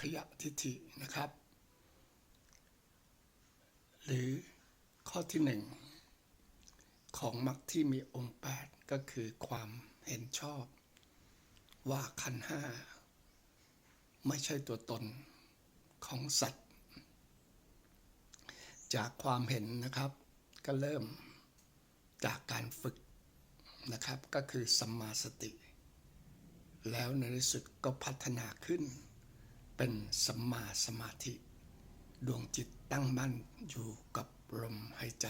ขยะทิฏฐินะครับ หรือข้อที่หนึ่งของมรรคที่มีองค์แปดก็คือความเห็นชอบ ว่าขันห้าไม่ใช่ตัวตนของสัตว์ จากความเห็นนะครับก็เริ่มจากการฝึกนะครับก็คือสัมมาสติ แล้วในที่สุดก็พัฒนาขึ้น เป็นสัมมาสมาธิ ดวงจิตตั้งมั่นอยู่กับลมหายใจ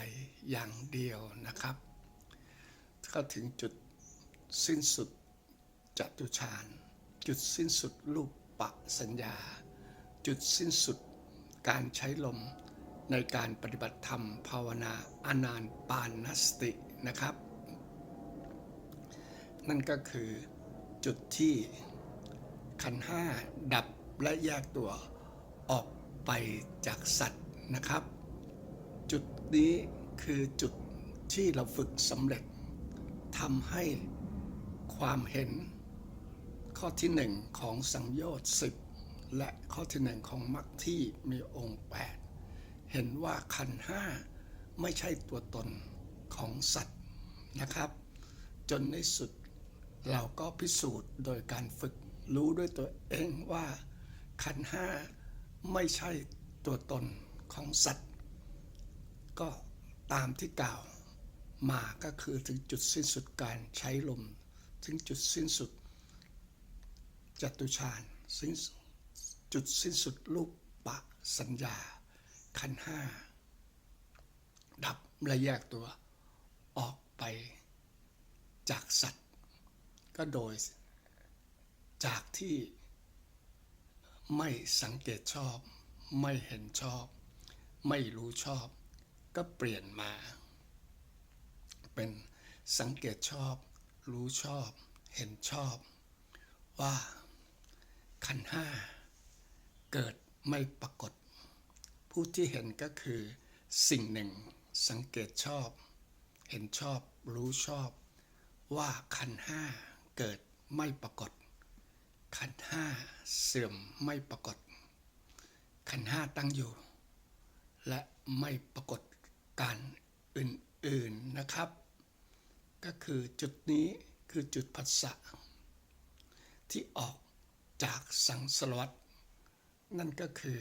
อย่างเดียวนะครับก็ถึงจุดสิ้นสุดจตุฌานจุดสิ้นสุดรูปปะสัญญา จุดสิ้นสุดการใช้ลมในการปฏิบัติธรรมภาวนาอานานปานนสตินะครับ นั่นก็คือจุดที่ขันห้าดับ และแยกตัวออกไปจากสัตว์นะครับ จุดนี้คือจุดที่เราฝึกสำเร็จทำให้ความเห็นข้อที่หนึ่งของสังโยชน์สิบและข้อที่หนึ่งของมรรคที่มีองค์แปดเห็นว่าขันห้าไม่ใช่ตัวตนของสัตว์นะครับ จนในสุดเราก็พิสูจน์โดยการฝึกรู้ด้วยตัวเองว่า ขันห้าไม่ใช่ตัวตนของสัตว์ ก็ตามที่กล่าวมาก็คือถึงจุดสิ้นสุดการใช้ลม ถึงจุดสิ้นสุดจตุฌานสิ้นจุดสิ้นสุดรูปปะสัญญา ขันห้า ดับและแยกตัวออกไปจากสัตว์ ก็โดยจากที่ ไม่สังเกตชอบ ไม่เห็นชอบ ไม่รู้ชอบ ก็เปลี่ยนมา เป็นสังเกตชอบ รู้ชอบ เห็นชอบ ว่า ขันห้า เกิดไม่ปรากฏ ผู้ที่เห็นก็คือสิ่งหนึ่ง สังเกตชอบ เห็นชอบ รู้ชอบ ว่าขันห้าเกิดไม่ปรากฏ ขันห้าเสื่อมไม่ปรากฏ ขันห้าตั้งอยู่ และไม่ปรากฏการอื่นๆนะครับ ก็คือจุดนี้คือจุดผัสสะที่ออกจากสังสารวัตนั่นก็คือ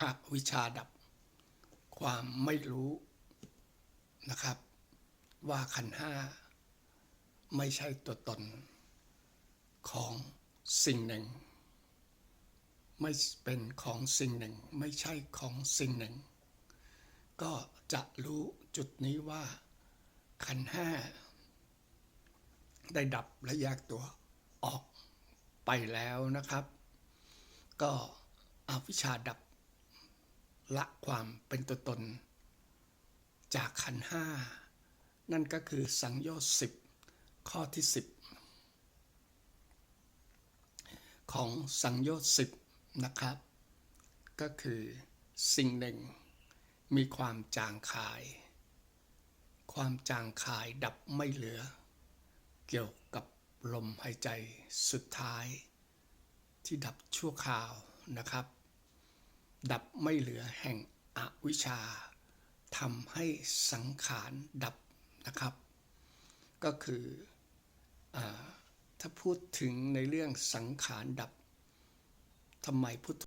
อวิชาดับ ความไม่รู้นะครับ ว่าขันห้าไม่ใช่ตัวตน ของสิ่งหนึ่ง ไม่เป็นของสิ่งหนึ่ง ไม่ใช่ของสิ่งหนึ่ง ก็จะรู้จุดนี้ว่าขันห้าได้ดับและแยกตัวออกไปแล้วนะครับ ก็อวิชชาดับละความเป็นตัวตน จากขันห้านั่นก็คือสังโยชน์สิบข้อที่สิบ ของสังโยชน์สิบนะครับ ก็คือสิ่งหนึ่งมีความจางคาย ความจางคายดับไม่เหลือ เกี่ยวกับลมหายใจสุดท้าย ที่ดับชั่วคราวนะครับ ดับไม่เหลือแห่งอวิชชาทำให้สังขารดับนะครับ ก็คืออ ถ้าพูดถึงในเรื่องสังขารดับทำไมพุทธ